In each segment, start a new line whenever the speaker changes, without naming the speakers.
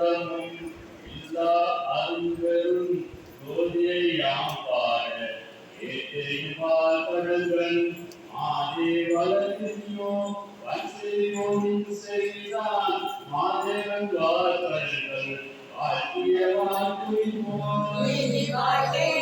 உலகம் இல்லா அன்பெரும் ஜோதியை யாம் பாட ஏற்றிருப்பார்கள் மாதே வளர்த்தியோ வசையோனின் செய்தான் மாதேவன் வாழ்வர்கள் வாழ்த்திய வாழ்க்கை
வாழ்க்கை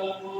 algo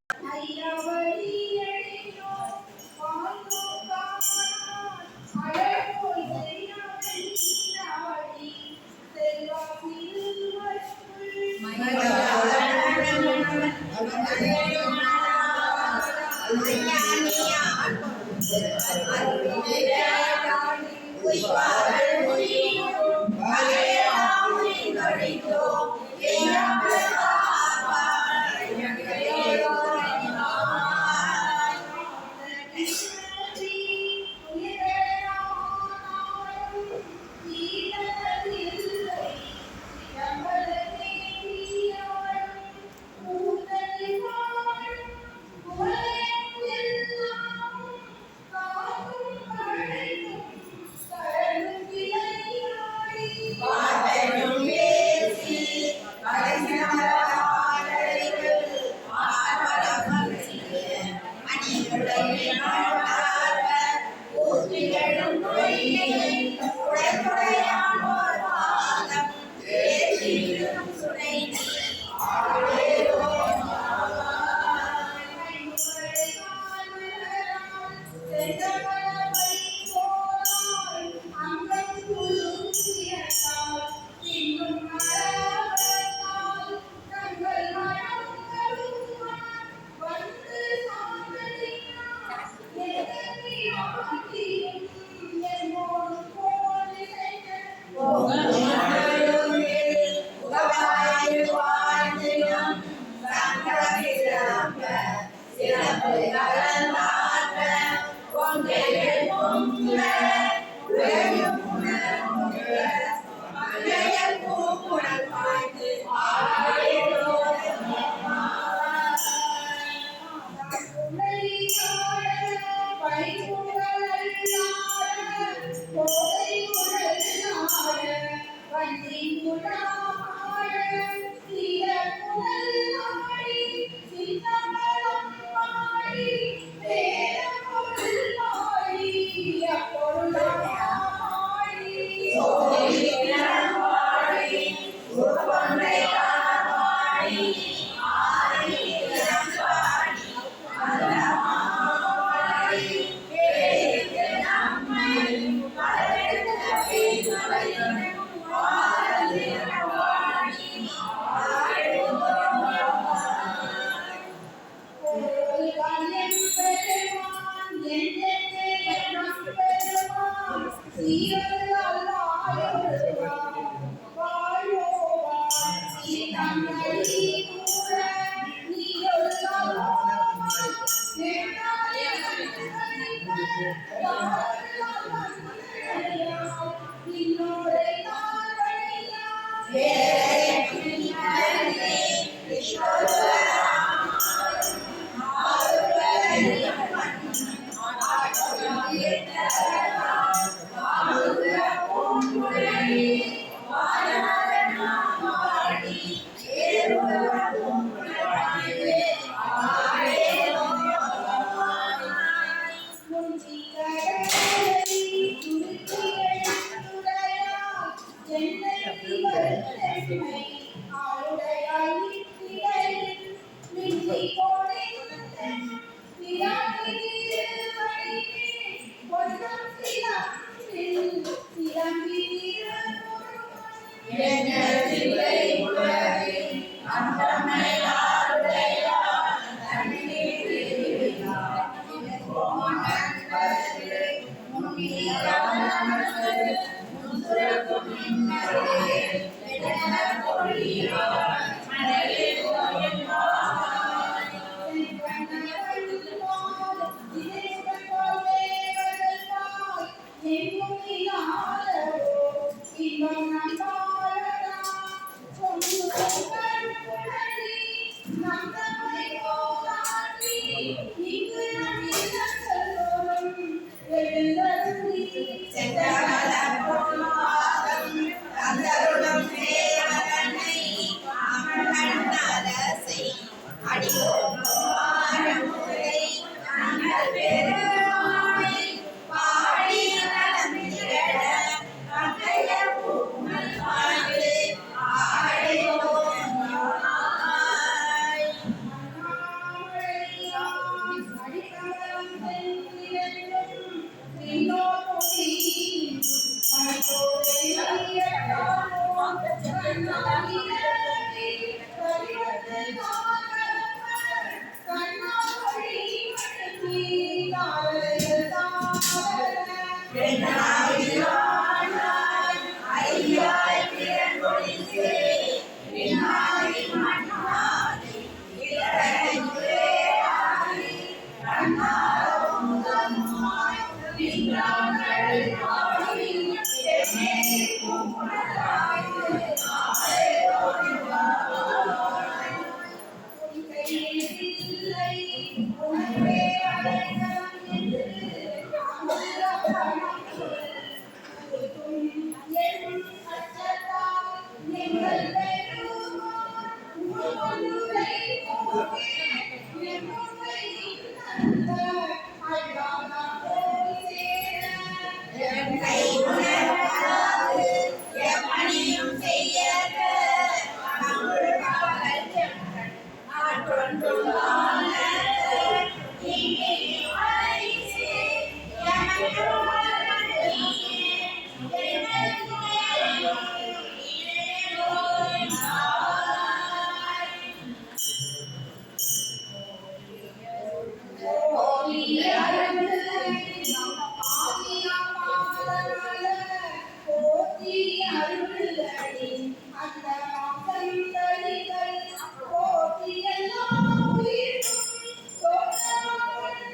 Amen.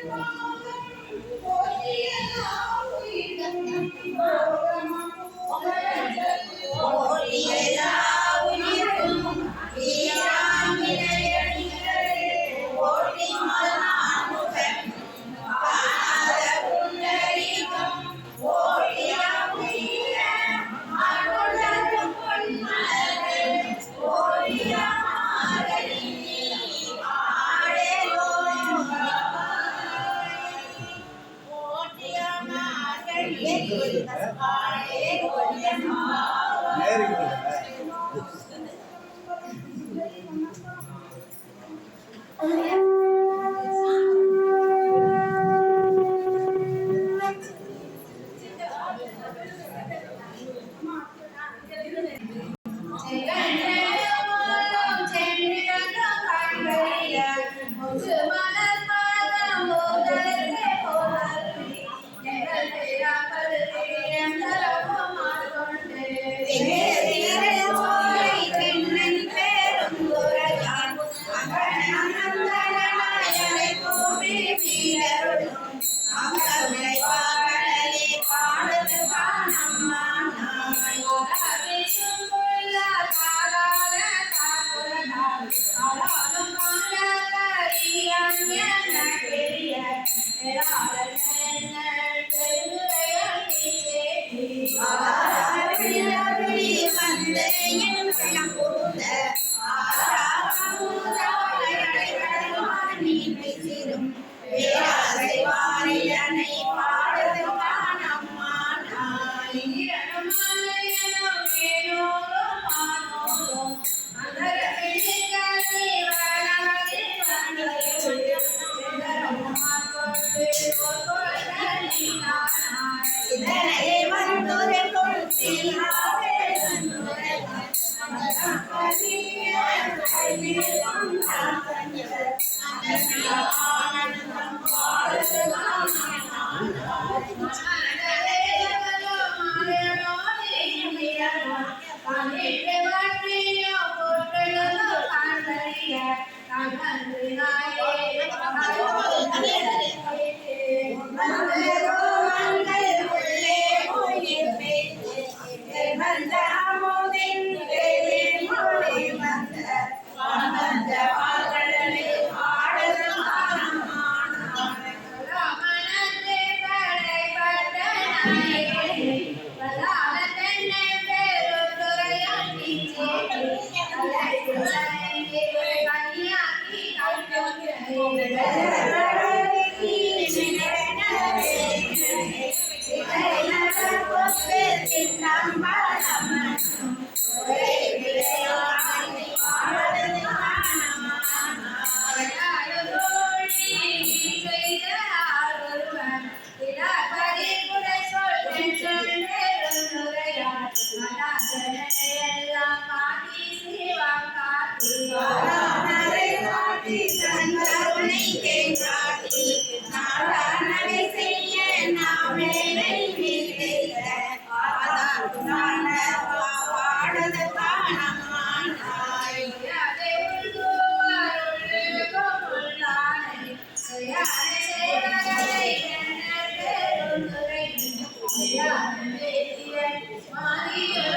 Thank you.
Yeah. மாறிய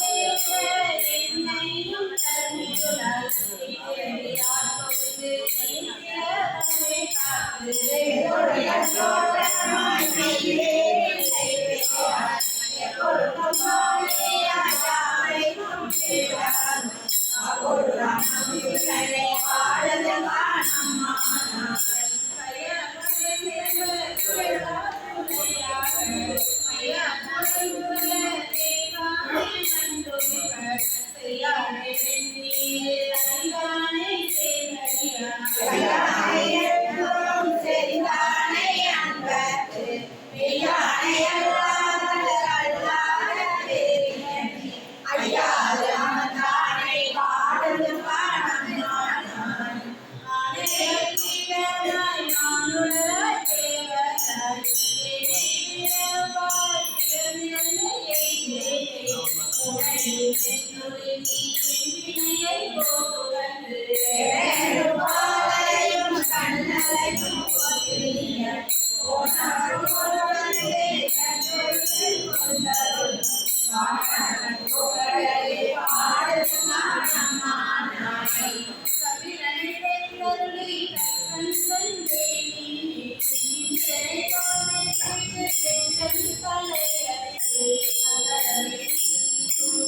Thank you.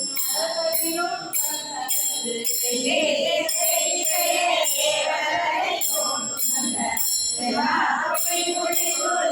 தேவரை தோன்றும்
தேவரை தோன்றும்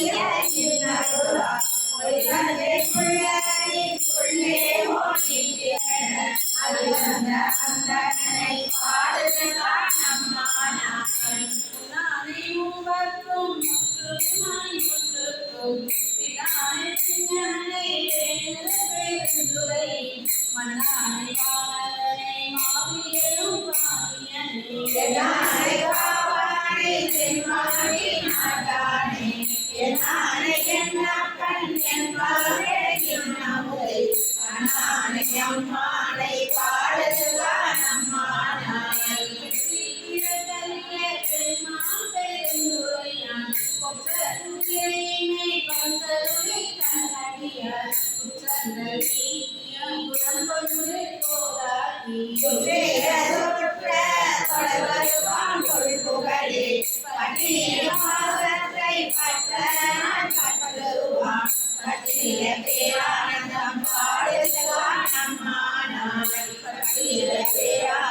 Yes, you know, what is that?
திருவினை வந்தருளி கண்ணடியார் குற்றங்கள் நீக்கிய குணம்பொழுது போதாதி
படவருவான் பொருள் புகழே பட்டினத்தை பற்ற நான் பட்டருவான் பட்டினிய பேரானந்தம் பாடுவான் அம்மா நான் பட்டினிய பேரானந்தம்